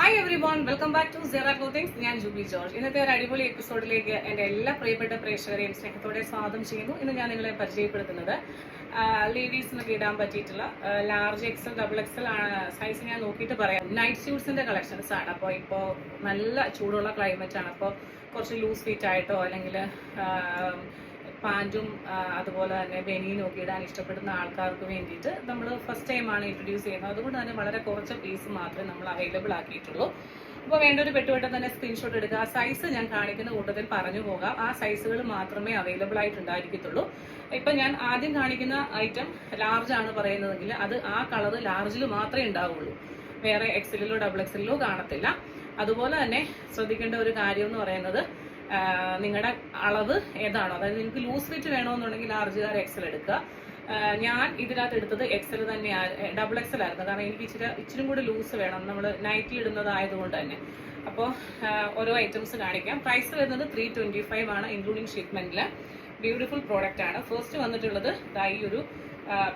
Hi everyone welcome back to Sera clothings ഞാൻ Jubi George. ഇന്നത്തെ ഒരു അടിപൊളി എപ്പിസോഡിലേക്ക് എന്റെ എല്ലാ പ്രിയപ്പെട്ട പ്രേക്ഷകരെയും സ്നേഹത്തോടെ സ്വാഗതം ചെയ്യുന്നു. ഇന്ന് ഞാൻ നിങ്ങളെ പരിചയപ്പെടുത്തുന്നത് ലേഡീസിനൊക്കെ ഇടാൻ പറ്റിയിട്ടുള്ള ലാർജ് എക്സൽ ഡബിൾ എക്സൽ ആണ് സൈസ് ഞാൻ നോക്കിയിട്ട് പറയാം. നൈറ്റ് സ്യൂട്ട്സിന്റെ കളക്ഷൻസ് ആണ്. അപ്പോൾ ഇപ്പോൾ നല്ല ചൂടുള്ള ക്ലൈമറ്റ് ആണ്. അപ്പോൾ കുറച്ച് ലൂസ് ഫിറ്റ് ആയിട്ടോ അല്ലെങ്കിൽ പാന്റും അതുപോലെ തന്നെ ബനിയനും ഒക്കെ ഇടാൻ ഇഷ്ടപ്പെടുന്ന ആൾക്കാർക്ക് വേണ്ടിയിട്ട് നമ്മൾ ഫസ്റ്റ് ടൈമാണ് ഇൻട്രൊഡ്യൂസ് ചെയ്യുന്നത്. അതുകൊണ്ട് തന്നെ വളരെ കുറച്ച് പീസ് മാത്രമേ നമ്മൾ അവൈലബിൾ ആക്കിയിട്ടുള്ളൂ. അപ്പോൾ വേണ്ട ഒരു പെട്ടുവട്ടം തന്നെ സ്ക്രീൻഷോട്ട് എടുക്കുക. സൈസ് ഞാൻ കാണിക്കുന്ന കൂട്ടത്തിൽ പറഞ്ഞു പോകാം. ആ സൈസുകൾ മാത്രമേ അവൈലബിൾ ആയിട്ടുണ്ടായിരിക്കത്തുള്ളൂ. ഇപ്പം ഞാൻ ആദ്യം കാണിക്കുന്ന ഐറ്റം ലാർജ് ആണ് പറയുന്നതെങ്കിൽ അത് ആ കളർ ലാർജിൽ മാത്രമേ ഉണ്ടാവുള്ളൂ. വേറെ എക്സലിലോ ഡബിൾ എക്സലിലോ കാണത്തില്ല. അതുപോലെ തന്നെ ശ്രദ്ധിക്കേണ്ട ഒരു കാര്യം എന്ന് പറയുന്നത് നിങ്ങളുടെ അളവ് ഏതാണോ? അതായത് നിങ്ങൾക്ക് ലൂസ് ഫിറ്റ് വേണമെന്നുണ്ടെങ്കിൽ ലാർജുകാർ എക്സൽ എടുക്കുക. ഞാൻ ഇതിനകത്ത് എടുത്തത് എക്സൽ തന്നെയാണ് ഡബിൾ എക്സൽ ആയിരുന്നു. കാരണം എനിക്ക് ഇച്ചിരി ഇച്ചിരി കൂടി ലൂസ് വേണം. നമ്മൾ നൈറ്റിൽ ഇടുന്നതായതുകൊണ്ട് തന്നെ. അപ്പോൾ ഓരോ ഐറ്റംസ് കാണിക്കാം. പ്രൈസ് വരുന്നത് ത്രീ ട്വന്റി ഫൈവ് ആണ് ഇൻക്ലൂഡിങ് ഷിപ്മെന്റിൽ ബ്യൂട്ടിഫുൾ പ്രോഡക്റ്റ് ആണ്. ഫസ്റ്റ് വന്നിട്ടുള്ളത് ഈ ഒരു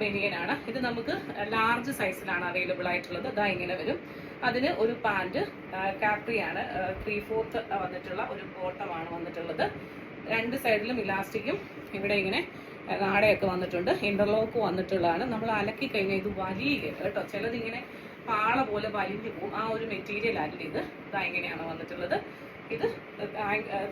ബനിയനാണ്. ഇത് നമുക്ക് ലാർജ് സൈസിലാണ് അവൈലബിൾ ആയിട്ടുള്ളത്. ദാ ഇങ്ങനെ വരും. അതിന് ഒരു പാന്റ് കാപ്രിയാണ് ത്രീ ഫോർത്ത് വന്നിട്ടുള്ള ഒരു ബോട്ടമാണ് വന്നിട്ടുള്ളത്. രണ്ട് സൈഡിലും ഇലാസ്റ്റിക്കും. ഇവിടെ ഇങ്ങനെ നാടയൊക്കെ വന്നിട്ടുണ്ട്. ഇന്റർലോക്ക് വന്നിട്ടുള്ളതാണ്. നമ്മൾ അലക്കി കഴിഞ്ഞാൽ ഇത് വലിയ കേട്ടോ ചിലതിങ്ങനെ പാള പോലെ വലിഞ്ഞു പോകും. ആ ഒരു മെറ്റീരിയൽ അല്ല ഇത്. ഇതാ ഇങ്ങനെയാണ് വന്നിട്ടുള്ളത്. ഇത്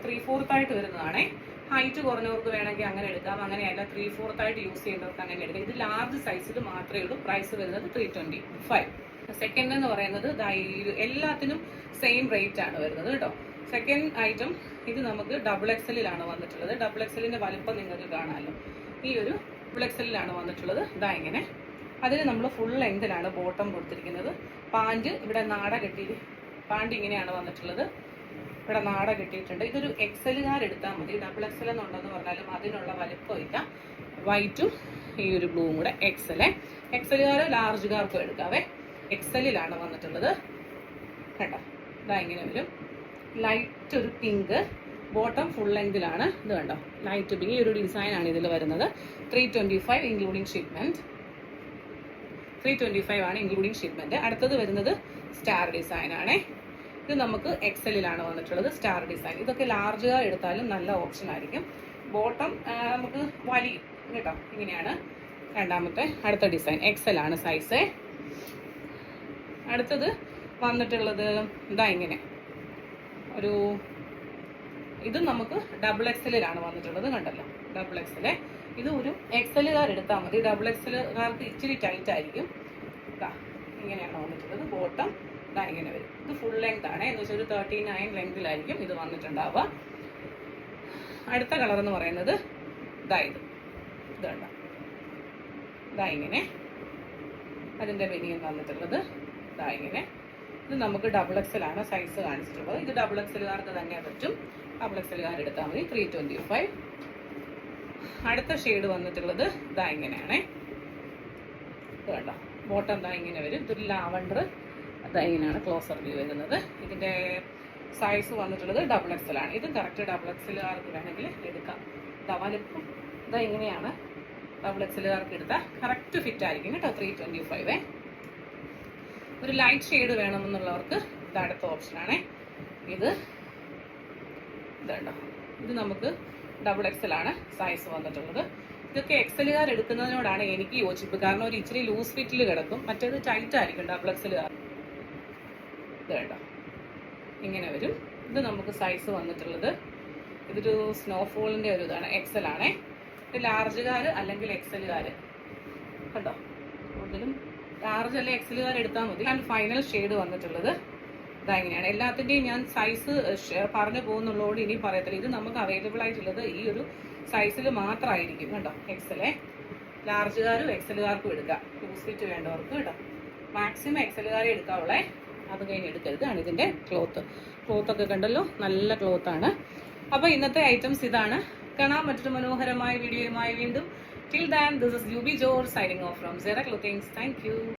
ത്രീ ഫോർത്ത് ആയിട്ട് വരുന്നതാണേ. ഹൈറ്റ് കുറഞ്ഞവർക്ക് വേണമെങ്കിൽ അങ്ങനെ എടുക്കാം. അങ്ങനെയല്ല ത്രീ ഫോർത്ത് ആയിട്ട് യൂസ് ചെയ്യുന്നവർക്ക് അങ്ങനെ എടുക്കാം. ഇത് ലാർജ് സൈസിൽ മാത്രമേ ഉള്ളൂ. പ്രൈസ് വരുന്നത് ത്രീ ട്വന്റി ഫൈവ് സെക്കൻഡ് എന്ന് പറയുന്നത് എല്ലാത്തിനും സെയിം റേറ്റ് ആണ് വരുന്നത് കേട്ടോ. സെക്കൻഡ് ഐറ്റം ഇത് നമുക്ക് ഡബിൾ എക്സലിലാണ് വന്നിട്ടുള്ളത്. ഡബിൾ എക്സലിന്റെ വലുപ്പം നിങ്ങൾക്ക് കാണാമല്ലോ ഈ ഒരു ഡബിൾ എക്സലിലാണ് വന്നിട്ടുള്ളത്. ഇതാ ഇങ്ങനെ. അതിന് നമ്മൾ ഫുൾ ലെങ്തിലാണ് ബോട്ടം കൊടുത്തിരിക്കുന്നത്. പാന്റ് ഇവിടെ നാട കെട്ടി പാന്റ് ഇങ്ങനെയാണ് വന്നിട്ടുള്ളത്. ഇവിടെ നാട കിട്ടിയിട്ടുണ്ട്. ഇതൊരു എക്സലുകാർ എടുത്താൽ മതി. ഡബിൾ എക്സൽ എന്നുണ്ടെന്ന് പറഞ്ഞാലും അതിനുള്ള വലിപ്പമില്ല വൈറ്റും ഈ ഒരു ബ്ലൂവും കൂടെ എക്സൽ എക്സലുകാരോ ലാർജുകാർക്കോ എടുക്കാവേ. എക്സലിലാണ് വന്നിട്ടുള്ളത്. കേട്ടോ ഇതാ ഇങ്ങനെ വരും. ലൈറ്റ് ഒരു പിങ്ക് ബോട്ടം ഫുൾ ലെങ്തിലാണ് ഇത് കണ്ടോ? ലൈറ്റ് പിങ്ക് ഈ ഒരു ഡിസൈൻ ആണ് ഇതിൽ വരുന്നത്. Three twenty five including shipment three twenty five ആണ് ഇൻക്ലൂഡിങ് ഷിപ്മെന്റ് അടുത്തത് വരുന്നത് സ്റ്റാർ ഡിസൈൻ ആണേ. ഇത് നമുക്ക് എക്സലിലാണ് വന്നിട്ടുള്ളത് സ്റ്റാർ ഡിസൈൻ ഇതൊക്കെ ലാർജ് എടുത്താലും നല്ല ഓപ്ഷൻ ആയിരിക്കും. ബോട്ടം നമുക്ക് വലി കേട്ടോ ഇങ്ങനെയാണ്. രണ്ടാമത്തെ അടുത്ത ഡിസൈൻ എക്സലാണ് സൈസ് അടുത്തത് വന്നിട്ടുള്ളത് ഇതാ ഇങ്ങനെ. ഒരു ഇത് നമുക്ക് ഡബിൾ എക്സലിലാണ് വന്നിട്ടുള്ളത് കണ്ടല്ലോ. ഡബിൾ എക്സൽ ഇത് ഒരു എക്സലുകാർ എടുത്താൽ മതി. ഡബിൾ എക്സലുകാർക്ക് ഇച്ചിരി ടൈറ്റ് ആയിരിക്കും. ഇതാ ഇങ്ങനെയാണ് വന്നിട്ടുള്ളത്. ബോട്ടം ഇതാ ഇങ്ങനെ വരും. ഇത് ഫുൾ ലെങ്ത് ആണ്. എന്ന് വെച്ചാൽ ഒരു തേർട്ടി നയൻ ലെങ്തിലായിരിക്കും ഇത് വന്നിട്ടുണ്ടാവുക. അടുത്ത കളർ എന്ന് പറയുന്നത് ഇതാ ഇത്. ഇത് കണ്ടോ? ഇതാ ഇങ്ങനെ. അതിന്റെ ബനിയൻ വന്നിട്ടുള്ളത്. ഇതാ ഇങ്ങനെ. ഇത് നമുക്ക് ഡബിൾ എക്സൽ ആണ് സൈസ് കാണിച്ചിട്ടുള്ളത്. ഇത് ഡബിൾ എക്സലുകാർക്ക് തന്നെ പറ്റും. ഡബിൾ എക്സലുകാർ എടുത്താൽ മതി. ത്രീ ട്വന്റി ഫൈവ് അടുത്ത ഷെയ്ഡ് വന്നിട്ടുള്ളത് ഇതാ ഇങ്ങനെയാണേ. കണ്ടോ? ബോട്ടം ഇതാ ഇങ്ങനെ വരും. ഇതൊരു ലാവണ്ടർ ഇതാ ഇങ്ങനെയാണ് ക്ലോസർ വ്യൂ വരുന്നത്. ഇതിന്റെ സൈസ് വന്നിട്ടുള്ളത് ഡബിൾ എക്സൽ ആണ്. ഇത് കറക്റ്റ് ഡബിൾ എക്സലുകാർക്ക് വേണമെങ്കിൽ എടുക്കാം. വലിപ്പം ഇതാ ഇങ്ങനെയാണ് ഡബിൾ എക്സലുകാർക്ക് എടുത്താൽ കറക്റ്റ് ഫിറ്റ് ആയിരിക്കും കേട്ടോ ത്രീ ട്വന്റി ഫൈവ് ഒരു ലൈറ്റ് ഷെയ്ഡ് വേണമെന്നുള്ളവർക്ക് ഇത് അടുത്ത ഓപ്ഷനാണേ ഇത് ഇതുണ്ടോ? ഇത് നമുക്ക് ഡബിൾ എക്സൽ ആണ് സൈസ് വന്നിട്ടുള്ളത്. ഇതൊക്കെ എക്സലുകാർ എടുക്കുന്നതിനോടാണ് എനിക്ക് യോജിപ്പ്. കാരണം ഒരു ഇച്ചിരി ലൂസ് ഫിറ്റിൽ കിടക്കും. മറ്റേത് ടൈറ്റ് ആയിരിക്കും ഡബിൾ എക്സലുകാർ ഇത് ഇങ്ങനെ വരും. ഇത് നമുക്ക് സൈസ് വന്നിട്ടുള്ളത് ഇതൊരു സ്നോഫോളിന്റെ ഒരു ഇതാണ്. എക്സൽ ആണേ. ഇത് ലാർജുകാർ അല്ലെങ്കിൽ എക്സലുകാർ കണ്ടോ? കൂടുതലും ലാർജ് അല്ലെങ്കിൽ എക്സലുകാർ എടുത്താൽ മതി. ആൻഡ് ഫൈനൽ ഷെയ്ഡ് വന്നിട്ടുള്ളത്. ഇതാ ഇങ്ങനെയാണ്. എല്ലാത്തിന്റെയും ഞാൻ സൈസ് പറഞ്ഞു പോകുന്നുള്ളതുകൊണ്ട് ഇനി പറയത്തില്ല. ഇത് നമുക്ക് അവൈലബിൾ ആയിട്ടുള്ളത് ഈ ഒരു സൈസിൽ മാത്രമായിരിക്കും കേട്ടോ എക്സലേ ലാർജുകാരും എക്സലുകാർക്കും എടുക്കാം. ടൂ സീറ്റ് വേണ്ടവർക്ക് കേട്ടോ. മാക്സിമം എക്സലുകാരെ എടുക്കാവുള്ളേ. അത് കഴിഞ്ഞ് ആണ് ഇതിന്റെ ക്ലോത്ത്. ക്ലോത്ത് ഒക്കെ കണ്ടല്ലോ നല്ല ക്ലോത്ത് ആണ് അപ്പോൾ ഇന്നത്തെ ഐറ്റംസ് ഇതാണ്. കാണാൻ മറ്റൊരു മനോഹരമായ വീഡിയോയുമായി വീണ്ടും. Till then this is Juby George signing off from Sera clothings thank